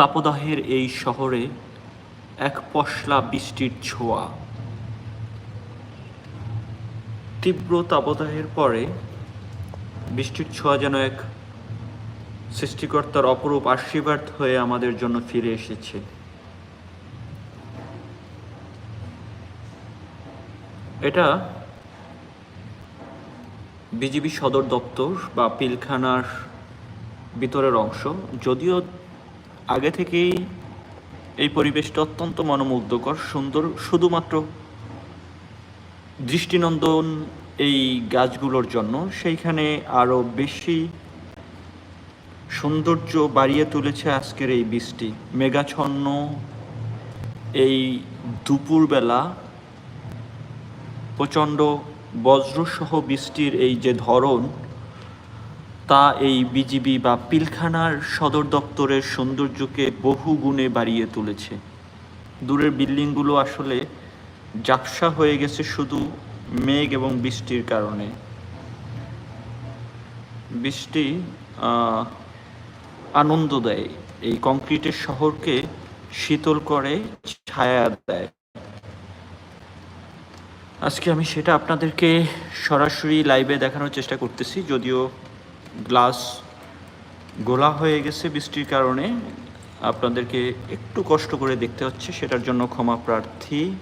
তাপদাহের এই শহরে এক পশলা বৃষ্টির ছোঁয়া। তীব্র তাপদাহের পরে বৃষ্টির ছোঁয়া যেন এক সৃষ্টিকর্তার অপরূপ আশীর্বাদ হয়ে আমাদের জন্য ফিরে এসেছে। এটা বিজিবি সদর দপ্তর বা পিলখানার ভিতরের অংশ, যদিও আগে থেকেই এই পরিবেশটা অত্যন্ত মনোমুগ্ধকর, সুন্দর, শুধুমাত্র দৃষ্টিনন্দন এই গাছগুলোর জন্য। সেইখানে আরও বেশি সৌন্দর্য বাড়িয়ে তুলেছে আজকের এই বৃষ্টি। মেঘাচ্ছন্ন এই দুপুরবেলা প্রচণ্ড বজ্রসহ বৃষ্টির এই যে ধরন তা এই বিজিবি বা পিলখানার সদর দপ্তরের সৌন্দর্যকে বহু গুণে বাড়িয়ে তুলেছে। দূরের বিল্ডিংগুলো আসলে জাপসা হয়ে গেছে শুধু মেঘ এবং বৃষ্টির কারণে। বৃষ্টি আনন্দ দেয়। এই কংক্রিটের শহরকে শীতল করে, ছায়া দেয়। আজকে আমি সেটা আপনাদেরকে সরাসরি লাইভে দেখানোর চেষ্টা করতেছি, যদিও গ্লাস গোলা হয়ে গেছে বৃষ্টির কারণে। আপনাদেরকে একটু কষ্ট করে দেখতে হচ্ছে, সেটার জন্য ক্ষমা প্রার্থী।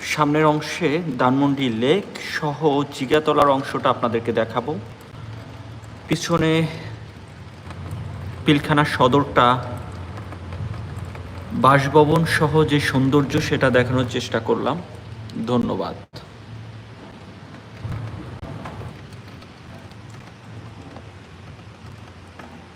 সামনের অংশে ধানমন্ডি লেক সহ জিগাতলার অংশটা আপনাদেরকে দেখাবো। পিছনে পিলখানা সদরটা, বাসভবন সহ যে সৌন্দর্য, সেটা দেখানোর চেষ্টা করলাম। ধন্যবাদ।